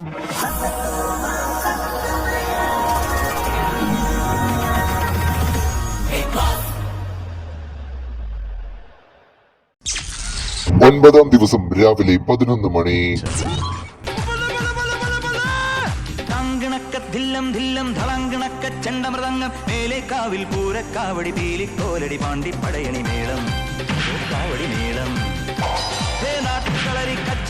ഒൻപതാം ദിവസം രാവിലെ പതിനൊന്ന് മണി. ധില്ലം പൂരക്കാവടി പീലിക്കോലടി പാണ്ടി പടയണി മേളം. കാവടി മേളം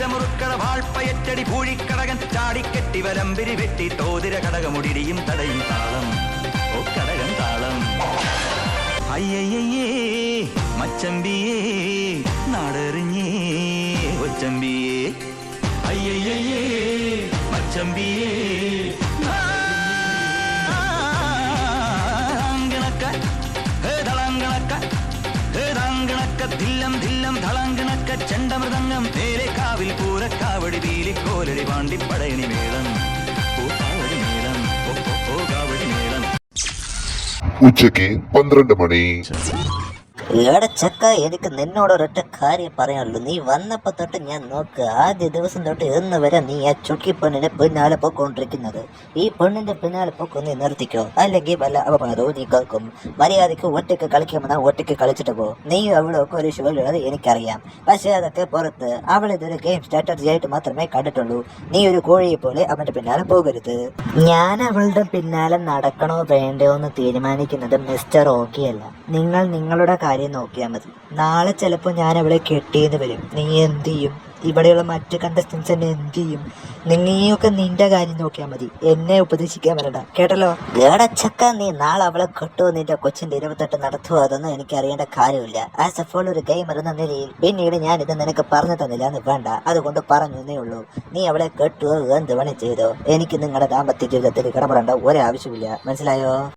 ഹേ നാട്ടുകളരി കച്ചമുറുക്കള വാൾപ്പയറ്റടി പൂഴിക്കടകൻ ചാടിക്കെട്ടി വലമ്പിരി വെട്ടി തോതിര കടകമുടിടിയും തടയും താളം ഓ കടകൻ താളം അയ്യയ്യേ മച്ചമ്പിയേ നാടെറിഞ്ഞേ ഒച്ചമ്പിയേ അയ്യയ്യേ മച്ചമ്പിയേ ധാങ്കിണക്ക ധില്ലം തളങ്കിണക്ക ചണ്ടമൃതംഗം നേരെ കാവിൽ പൂരക്കാവടി വീലിക്കോലടി പാണ്ടി പടയണി മേളം. ഓ കാവടി മേളം ഓ ഓ, ഓ കാവടി മേളം. ഉച്ചയ്ക്ക് പന്ത്രണ്ട് മണി. എടാ ചക്ക എനിക്ക് നിന്നോട് ഒരൊറ്റ കാര്യം പറയാനുള്ളൂ. നീ വന്നപ്പോ തൊട്ട് ഞാൻ നോക്ക് ആദ്യ ദിവസം തൊട്ട് ഇന്ന് വരെ നീ ആ ചുക്കി പെണ്ണിന്റെ പിന്നാലെ പോയിക്കൊണ്ടിരിക്കുന്നത്. ഈ പെണ്ണിന്റെ പിന്നാലെ പോക്ക് നീ നിർത്തിക്കോ. അല്ലെങ്കിൽ വല്ല അപമാനവും നീ കേൾക്കും. മര്യാദയ്ക്ക് ഒറ്റയ്ക്ക് കളിക്കുമെന്നാ ഒറ്റയ്ക്ക് കളിച്ചിട്ട് പോ. നീ അവളൊക്കെ ഒരു ഷോയിലുള്ളത് എനിക്കറിയാം. പക്ഷേ അതൊക്കെ പുറത്ത് അവൾ ഇതൊരു ഗെയിം സ്ട്രാറ്റജി ആയിട്ട് മാത്രമേ കണ്ടിട്ടുള്ളൂ. നീ ഒരു കോഴിയെ പോലെ അവന്റെ പിന്നാലെ പോകരുത്. ഞാൻ അവളുടെ പിന്നാലെ നടക്കണോ വേണ്ടയോ എന്ന് തീരുമാനിക്കുന്നത് മിസ്റ്റർ ഓക്കെ അല്ല നിങ്ങൾ നിങ്ങളുടെ കാര്യം നോക്കിയാൽ മതി. നാളെ ചിലപ്പോൾ ഞാൻ അവളെ കെട്ടിയെന്ന് വരും. നീ എന്ത് ചെയ്യും? ഇവിടെയുള്ള മറ്റു കണ്ടസ്റ്റൻസ് എന്നെ എന്ത് ചെയ്യും? നീയൊക്കെ നിന്റെ കാര്യം നോക്കിയാൽ മതി. എന്നെ ഉപദേശിക്കാൻ വരണ്ട. കേട്ടല്ലോ? ഗേടച്ചക്ക നീ നാളെ അവളെ കെട്ടുമോ നിന്റെ കൊച്ചിന്റെ ഇരുപത്തെട്ട് നടത്തുമോ അതൊന്നും എനിക്ക് അറിയേണ്ട കാര്യമില്ല. ആസ് എ ഫോൾ ഒരു ഗെയിമർ എന്ന നിലയിൽ പിന്നീട് ഞാൻ ഇത് നിനക്ക് പറഞ്ഞു തന്നില്ല എന്ന് വേണ്ട. അതുകൊണ്ട് പറഞ്ഞു എന്നേ ഉള്ളൂ. നീ അവളെ കെട്ടുമോ എന്ത് വേണേ ചെയ്തോ? എനിക്ക് നിങ്ങളുടെ ദാമ്പത്യ ജീവിതത്തിൽ ഇടപെടേണ്ട ഒരാവശ്യമില്ല മനസ്സിലായോ?